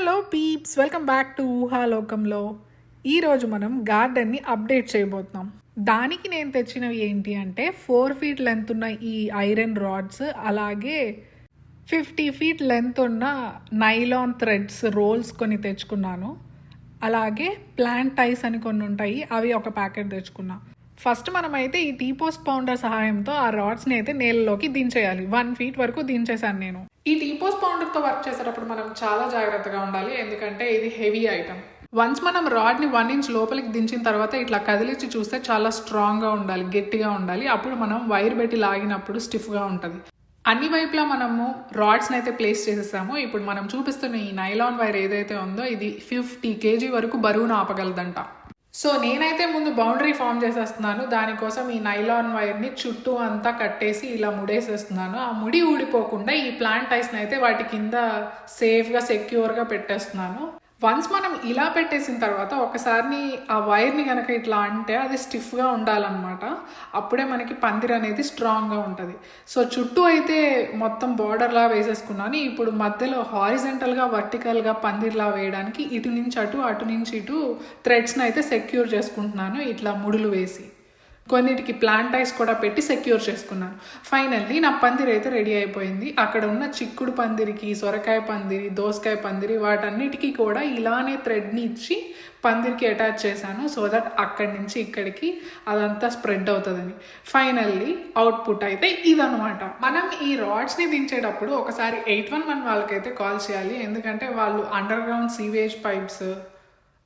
Hello peeps welcome back to ఊహాలోకంలో. ఈరోజు మనం గార్డెన్ని update చేయబోతున్నాం. దానికి నేను తెచ్చినవి ఏంటి అంటే ఫోర్ ఫీట్ లెంత్ ఉన్న ఈ ఐరన్ రాడ్స్ అలాగే ఫిఫ్టీ ఫీట్ లెంత్ ఉన్న నైలాన్ థ్రెడ్స్ రోల్స్ కొన్ని తెచ్చుకున్నాను. అలాగే ప్లాంట్ టైస్ అని కొన్ని ఉంటాయి అవి ఒక ప్యాకెట్ తెచ్చుకున్నా. ఫస్ట్ మనమైతే ఈ టీపోస్ పౌండర్ సహాయంతో ఆ రాడ్స్ని అయితే నేలలోకి దించేయాలి. వన్ ఫీట్ వరకు దించేశాను నేను. ఈ టీపోస్ పౌండర్తో వర్క్ చేసేటప్పుడు మనం చాలా జాగ్రత్తగా ఉండాలి. ఎందుకంటే ఇది హెవీ ఐటమ్. వన్స్ మనం రాడ్ని వన్ ఇంచ్ లోపలికి దించిన తర్వాత ఇట్లా కదిలించి చూస్తే చాలా స్ట్రాంగ్గా ఉండాలి. గట్టిగా ఉండాలి. అప్పుడు మనం వైర్ పెట్టి లాగినప్పుడు స్టిఫ్గా ఉంటుంది. అన్ని వైపులా మనము రాడ్స్ని అయితే ప్లేస్ చేసేసాము. ఇప్పుడు మనం చూపిస్తున్న ఈ నైలాన్ వైర్ ఏదైతే ఉందో ఇది ఫిఫ్టీ కేజీ వరకు బరువును ఆపగలదంట. సో నేనైతే ముందు బౌండరీ ఫామ్ చేసేస్తున్నాను. దానికోసం ఈ నైలాన్ వైర్ని చుట్టూ అంతా కట్టేసి ఇలా ముడేసేస్తున్నాను. ఆ ముడి ఊడిపోకుండా ఈ ప్లాంట్ ఐస్ని అయితే వాటి కింద సేఫ్గా సెక్యూర్గా పెట్టేస్తున్నాను. వన్స్ మనం ఇలా పెట్టేసిన తర్వాత ఒకసారి ఆ వైర్ని కనుక ఇట్లా అంటే అది స్టిఫ్గా ఉండాలన్నమాట. అప్పుడే మనకి పందిర్ అనేది స్ట్రాంగ్గా ఉంటుంది. సో చుట్టూ అయితే మొత్తం బార్డర్లా వేసేసుకున్నాను. ఇప్పుడు మధ్యలో హారిజెంటల్గా వర్టికల్గా పందిర్లా వేయడానికి ఇటు నుంచి అటు అటు నుంచి ఇటు థ్రెడ్స్ని అయితే సెక్యూర్ చేసుకుంటున్నాను. ఇట్లా ముడులు వేసి. కొన్నిటికి ప్లాంట్ ఐస్ కూడా పెట్టి సెక్యూర్ చేసుకున్నాను. ఫైనల్లీ నా పందిరి అయితే రెడీ అయిపోయింది. అక్కడ ఉన్న చిక్కుడు పందిరికి సొరకాయ పందిరి దోసకాయ పందిరి వాటన్నిటికీ కూడా ఇలానే థ్రెడ్ని ఇచ్చి పందిరికి అటాచ్ చేశాను సో దట్ అక్కడి నుంచి ఇక్కడికి అదంతా స్ప్రెడ్ అవుతుందని. ఫైనల్లీ అవుట్పుట్ అయితే ఇదనమాట మనం ఈ రాడ్స్ని దించేటప్పుడు ఒకసారి ఎయిట్ వన్ వన్ వాళ్ళకైతే కాల్ చేయాలి. ఎందుకంటే వాళ్ళు underground sewage pipes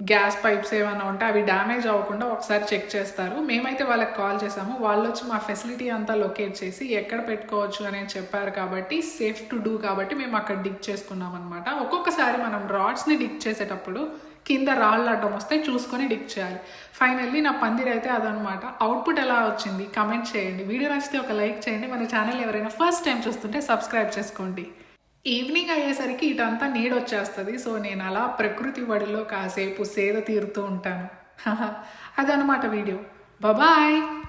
gas pipes ఏమైనా ఉంటే అవి డ్యామేజ్ అవ్వకుండా ఒకసారి చెక్ చేస్తారు. మేమైతే వాళ్ళకి కాల్ చేసాము. వాళ్ళు వచ్చి మా ఫెసిలిటీ అంతా లొకేట్ చేసి ఎక్కడ పెట్టుకోవచ్చు అనేది చెప్పారు కాబట్టి సేఫ్ టు డూ కాబట్టి మేము అక్కడ డిక్ చేసుకున్నాం అనమాట ఒక్కొక్కసారి మనం రాడ్స్ని డిక్ చేసేటప్పుడు కింద రాళ్ళు అడ్డం వస్తే చూసుకొని డిక్ చేయాలి. ఫైనల్లీ నా పందిరి అయితే అదనమాట అవుట్పుట్ ఎలా వచ్చింది? కమెంట్ చేయండి. వీడియో నచ్చితే ఒక లైక్ చేయండి. మన ఛానల్ ఎవరైనా ఫస్ట్ టైం చూస్తుంటే సబ్స్క్రైబ్ చేసుకోండి. ఈవినింగ్ అయ్యేసరికి ఇటంతా నీడొచ్చేస్తుంది. సో నేను అలా ప్రకృతి వడిలో కాసేపు సేద తీరుతూ ఉంటాను. అదనమాట వీడియో. బాయ్